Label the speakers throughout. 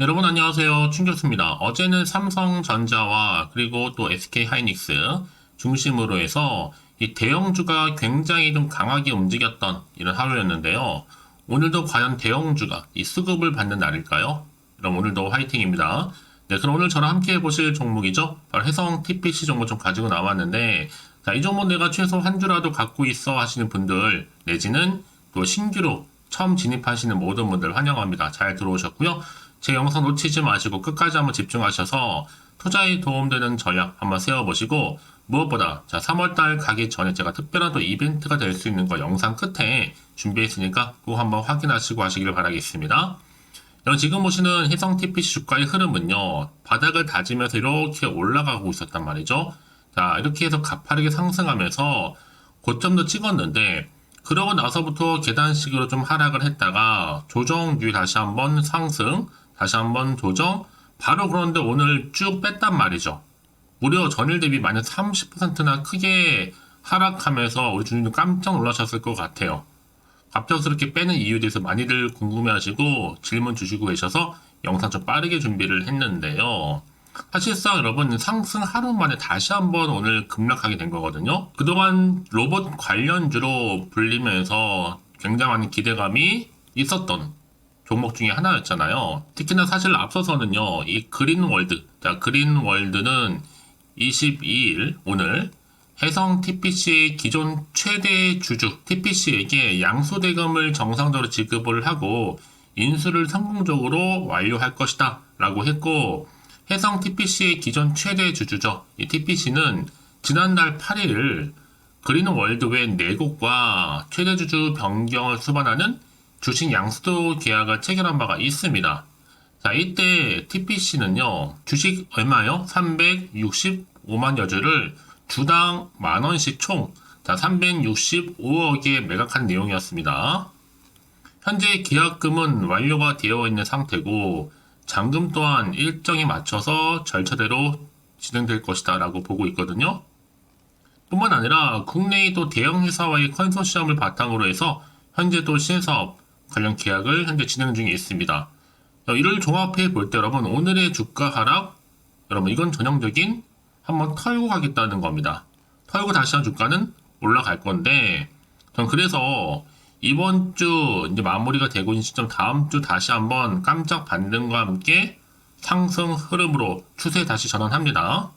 Speaker 1: 네, 여러분 안녕하세요. 충격수입니다. 어제는 삼성전자와 그리고 또 SK 하이닉스 중심으로 해서 이 대형주가 굉장히 좀 강하게 움직였던 이런 하루였는데요. 오늘도 과연 대형주가 이 수급을 받는 날일까요? 그럼 오늘도 화이팅입니다. 네, 그럼 오늘 저랑 함께 해보실 종목이죠. 바로 해성 TPC 종목 좀 가지고 나왔는데, 자, 이 종목 내가 최소 한 주라도 갖고 있어 하시는 분들, 내지는 또 신규로 처음 진입하시는 모든 분들 환영합니다. 잘 들어오셨고요. 제 영상 놓치지 마시고 끝까지 한번 집중하셔서 투자에 도움되는 전략 한번 세워보시고 무엇보다 자 3월달 가기 전에 제가 특별한 또 이벤트가 될 수 있는 거 영상 끝에 준비했으니까 꼭 한번 확인하시고 하시길 바라겠습니다. 지금 보시는 해성 TPC 주가의 흐름은요 바닥을 다지면서 이렇게 올라가고 있었단 말이죠. 자 이렇게 해서 가파르게 상승하면서 고점도 찍었는데 그러고 나서부터 계단식으로 좀 하락을 했다가 조정 뒤에 다시 한번 상승, 다시 한번 조정, 바로 그런데 오늘 쭉 뺐단 말이죠. 무려 전일 대비 마이너스 30%나 크게 하락하면서 우리 주님도 깜짝 놀라셨을 것 같아요. 갑작스럽게 빼는 이유에 대해서 많이들 궁금해하시고 질문 주시고 계셔서 영상 좀 빠르게 준비를 했는데요. 사실상 여러분 상승 하루 만에 다시 한번 오늘 급락하게 된 거거든요. 그동안 로봇 관련주로 불리면서 굉장한 기대감이 있었던 종목 중에 하나였잖아요. 특히나 사실 앞서서는요, 이 그린 월드. 자, 그린 월드는 22일 오늘 해성 TPC의 기존 최대 주주 TPC에게 양수대금을 정상적으로 지급을 하고 인수를 성공적으로 완료할 것이다 라고 했고 해성 TPC의 기존 최대 주주죠. 이 TPC는 지난달 8일 그린 월드 외 4곳과 최대 주주 변경을 수반하는 주식 양수도 계약을 체결한 바가 있습니다. 자, 이때 TPC는요, 주식 얼마요? 365만여 주를 주당 만원씩 총, 자, 365억에 매각한 내용이었습니다. 현재 계약금은 완료가 되어 있는 상태고, 잔금 또한 일정에 맞춰서 절차대로 진행될 것이다 라고 보고 있거든요. 뿐만 아니라 국내의 또 대형 회사와의 컨소시엄을 바탕으로 해서 현재 또 신사업 관련 계약을 현재 진행 중에 있습니다. 이를 종합해 볼 때 여러분 오늘의 주가 하락 여러분 이건 전형적인 한번 털고 가겠다는 겁니다. 털고 다시 한 주가는 올라갈 건데 전 그래서 이번 주 이제 마무리가 되고 있는 시점 다음 주 다시 한번 깜짝 반등과 함께 상승 흐름으로 추세 다시 전환합니다.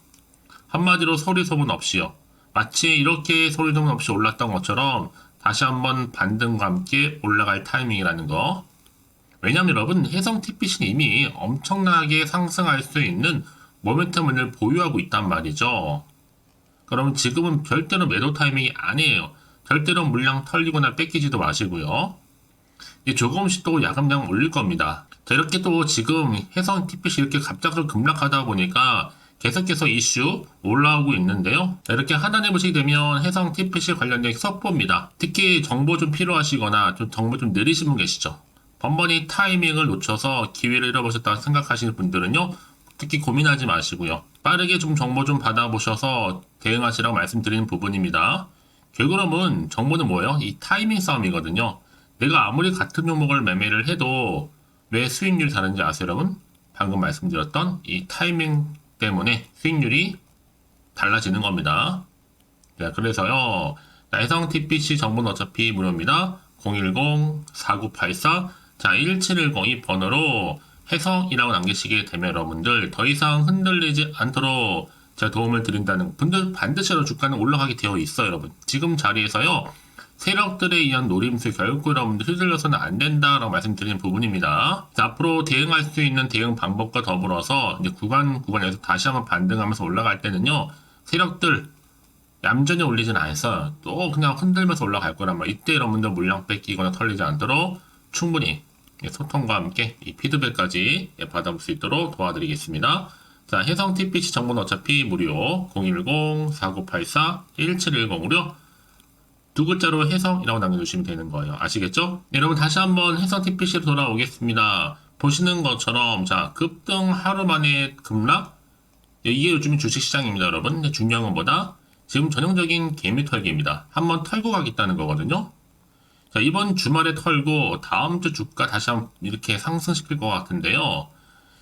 Speaker 1: 한마디로 소리 소문 없이요. 마치 이렇게 소리 소문 없이 올랐던 것처럼 다시 한번 반등과 함께 올라갈 타이밍이라는 거. 왜냐하면 여러분 해성 TPC는 이미 엄청나게 상승할 수 있는 모멘텀을 보유하고 있단 말이죠. 그러면 지금은 절대로 매도 타이밍이 아니에요. 절대로 물량 털리거나 뺏기지도 마시고요. 조금씩 또 야금야금 올릴 겁니다. 자, 이렇게 또 지금 해성 TPC 이렇게 갑작스럽게 급락하다 보니까 계속해서 이슈 올라오고 있는데요. 자, 이렇게 하단에 보시게 되면 해성 TPC 관련된 속보입니다. 특히 정보 좀 필요하시거나 좀 정보 좀 느리신 분 계시죠. 번번이 타이밍을 놓쳐서 기회를 잃어버렸다고 생각하시는 분들은요. 특히 고민하지 마시고요. 빠르게 좀 정보 좀 받아보셔서 대응하시라고 말씀드리는 부분입니다. 결국은 정보는 뭐예요? 이 타이밍 싸움이거든요. 내가 아무리 같은 종목을 매매를 해도 왜 수익률이 다른지 아세요, 여러분? 방금 말씀드렸던 이 타이밍 때문에 수익률이 달라지는 겁니다. 자, 그래서요. 해성 TPC 정보는 어차피 무료입니다. 010-4984 자, 1710이 번호로 해성이라고 남기시게 되면 여러분들 더 이상 흔들리지 않도록 제가 도움을 드린다는 분들 반드시 주가는 올라가게 되어 있어요, 여러분. 지금 자리에서요. 세력들에 의한 노림수 결국 여러분들 휘둘려서는 안 된다라고 말씀드리는 부분입니다. 자, 앞으로 대응할 수 있는 대응 방법과 더불어서 이제 구간 구간에서 다시 한번 반등하면서 올라갈 때는요. 세력들 얌전히 올리진 않아서 또 그냥 흔들면서 올라갈 거란 말. 이때 여러분들 물량 뺏기거나 털리지 않도록 충분히 소통과 함께 이 피드백까지 받아볼 수 있도록 도와드리겠습니다. 자, 해성 TPC 정보는 어차피 무료 010-4984-1710으로 두 글자로 해성이라고 남겨주시면 되는 거예요. 아시겠죠? 네, 여러분 다시 한번 해성 TPC로 돌아오겠습니다. 보시는 것처럼 자 급등 하루 만에 급락 이게 요즘 주식시장입니다, 여러분. 중요한 것보다 지금 전형적인 개미 털기입니다. 한번 털고 가겠다는 거거든요. 자, 이번 주말에 털고 다음 주 주가 다시 한번 이렇게 상승시킬 것 같은데요.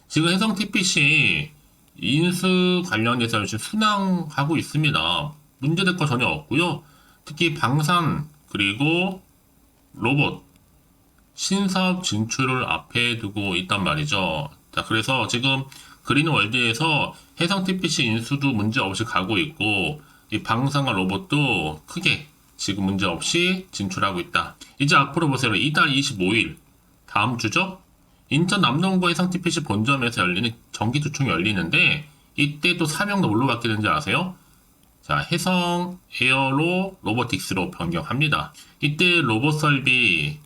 Speaker 1: 지금 해성 TPC 인수 관련해서 지금 순항하고 있습니다. 문제될 거 전혀 없고요. 특히 방산 그리고 로봇 신사업 진출을 앞에 두고 있단 말이죠. 자, 그래서 지금 그린월드에서 해성 TPC 인수도 문제 없이 가고 있고 이 방산과 로봇도 크게 지금 문제 없이 진출하고 있다. 이제 앞으로 보세요. 이달 25일 다음 주죠? 인천 남동구 해상 TPC 본점에서 열리는 정기 주총이 열리는데 이때 또 사명도 뭘로 바뀌는지 아세요? 자, 해성 에어로 로보틱스로 변경합니다. 이때 로봇 설비,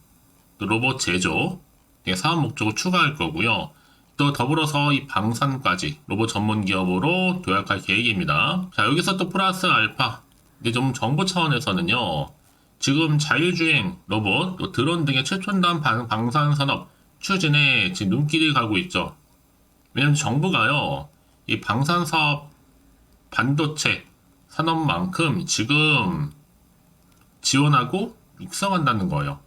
Speaker 1: 또 로봇 제조, 네, 사업 목적을 추가할 거고요. 또 더불어서 이 방산까지 로봇 전문 기업으로 도약할 계획입니다. 자, 여기서 또 플러스 알파. 근데 좀 정부 차원에서는요. 지금 자율주행 로봇, 또 드론 등의 최첨단 방- 방산 산업 추진에 지금 눈길이 가고 있죠. 왜냐면 정부가요. 이 방산 사업 반도체 산업만큼 지금 지원하고 육성한다는 거예요.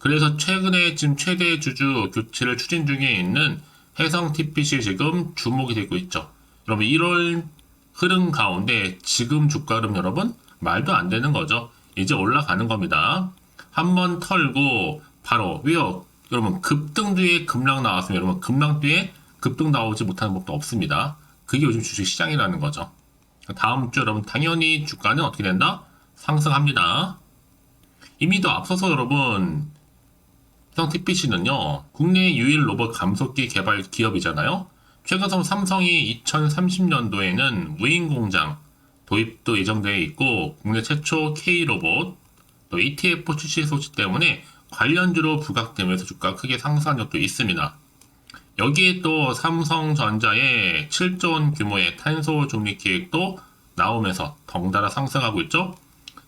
Speaker 1: 그래서 최근에 지금 최대 주주 교체를 추진 중에 있는 해성 TPC 지금 주목이 되고 있죠. 여러분 1월 흐름 가운데 지금 주가 흐름 여러분 말도 안 되는 거죠. 이제 올라가는 겁니다. 한번 털고 바로 왜요? 여러분 급등 뒤에 급락 나왔으면 여러분 급락 뒤에 급등 나오지 못하는 법도 없습니다. 그게 요즘 주식 시장이라는 거죠. 다음 주 여러분 당연히 주가는 어떻게 된다? 상승합니다. 이미 더 앞서서 여러분 성 TPC는요 국내 유일 로봇 감속기 개발 기업이잖아요. 최근 삼성이 2030년도에는 무인 공장 도입도 예정되어 있고 국내 최초 K 로봇 또 ETF 출시 소식 때문에 관련주로 부각되면서 주가 크게 상승한 적도 있습니다. 여기에 또 삼성전자의 7조 원 규모의 탄소 중립 계획도 나오면서 덩달아 상승하고 있죠.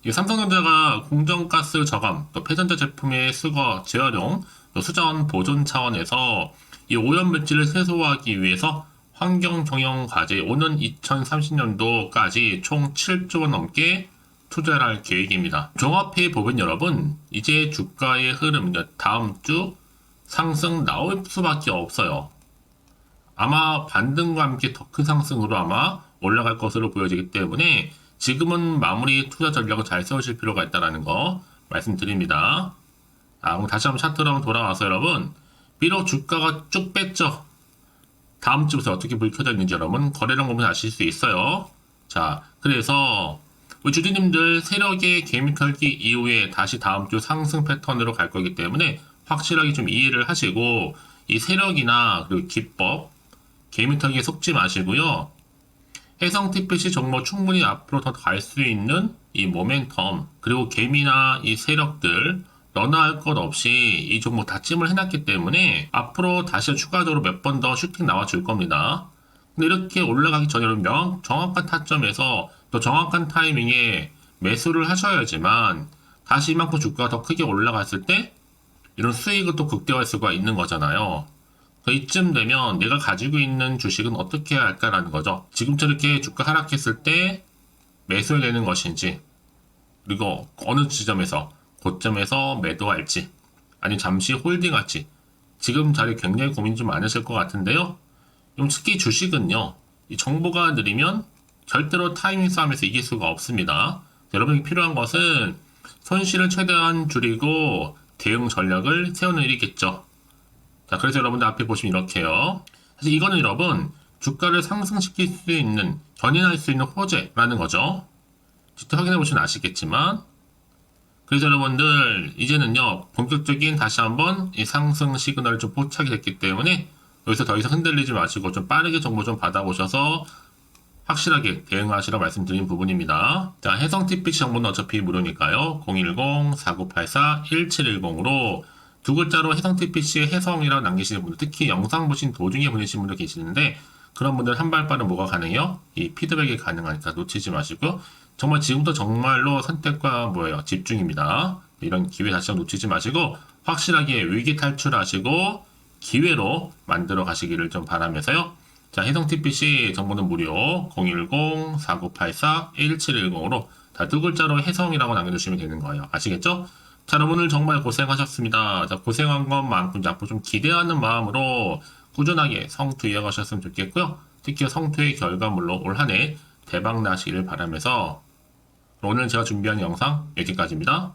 Speaker 1: 이 삼성전자가 공정가스 저감, 또 폐전자 제품의 수거, 재활용, 또 수자원 보존 차원에서 이 오염 물질을 최소화하기 위해서 환경 경영 과제 오는 2030년도까지 총 7조 원 넘게 투자를 할 계획입니다. 종합해 보면 여러분, 이제 주가의 흐름, 다음 주 상승 나올 수밖에 없어요. 아마 반등과 함께 더 큰 상승으로 아마 올라갈 것으로 보여지기 때문에 지금은 마무리 투자 전략을 잘 세우실 필요가 있다는 거 말씀드립니다. 아, 그럼 다시 한번 차트로 한번 돌아와서 여러분, 비록 주가가 쭉 뺐죠. 다음 주부터 어떻게 불 켜져 있는지 여러분 거래량 보면 아실 수 있어요. 자, 그래서 우리 주주님들 세력의 개미 털기 이후에 다시 다음 주 상승 패턴으로 갈 거기 때문에 확실하게 좀 이해를 하시고 이 세력이나 그리고 기법 개미 털기에 속지 마시고요. 해성 TPC 정보 충분히 앞으로 더 갈 수 있는 이 모멘텀 그리고 개미나 이 세력들 너나 할것 없이 이 종목 다짐을 해놨기 때문에 앞으로 다시 추가적으로 몇 번 더 슈팅 나와줄 겁니다. 근데 이렇게 올라가기 전에 명 정확한 타점에서 또 정확한 타이밍에 매수를 하셔야지만 다시 이만큼 주가가 더 크게 올라갔을 때 이런 수익을 또 극대화할 수가 있는 거잖아요. 그 이쯤 되면 내가 가지고 있는 주식은 어떻게 해야 할까라는 거죠. 지금 저렇게 주가 하락했을 때 매수를 내는 것인지 그리고 어느 지점에서 고점에서 매도할지 아니면 잠시 홀딩할지 지금 자리 굉장히 고민 좀 많으실 것 같은데요. 좀 특히 주식은요. 이 정보가 느리면 절대로 타이밍 싸움에서 이길 수가 없습니다. 여러분이 필요한 것은 손실을 최대한 줄이고 대응 전략을 세우는 일이겠죠. 자, 그래서 여러분들 앞에 보시면 이렇게요. 사실 이거는 여러분 주가를 상승시킬 수 있는 견인할 수 있는 호재라는 거죠. 직접 확인해 보시면 아시겠지만 그래서 여러분들 이제는요 본격적인 다시 한번 이 상승 시그널이 좀 포착이 됐기 때문에 여기서 더 이상 흔들리지 마시고 좀 빠르게 정보 좀 받아보셔서 확실하게 대응하시라 말씀드린 부분입니다. 자, 해성 TPC 정보는 어차피 무료니까요. 010-4984-1710으로 두 글자로 해성 TPC의 해성이라고 남기시는 분들, 특히 영상 보신 도중에 보내신 분들 계시는데 그런 분들 한 발 빠른 뭐가 가능해요? 이 피드백이 가능하니까 놓치지 마시고 정말 지금부터 정말로 선택과 뭐예요? 집중입니다. 이런 기회 한번 놓치지 마시고 확실하게 위기 탈출하시고 기회로 만들어 가시기를 좀 바라면서요. 자, 해성 TPC 정보는 무료 010-4984-1710으로 다두 글자로 해성이라고 남겨주시면 되는 거예요. 아시겠죠? 자, 여러분 오늘 정말 고생하셨습니다. 자, 고생한 것만큼 앞으로 좀 기대하는 마음으로 꾸준하게 성투 이어가셨으면 좋겠고요. 특히 성투의 결과물로 올 한 해 대박 나시기를 바라면서 오늘 제가 준비한 영상 여기까지입니다.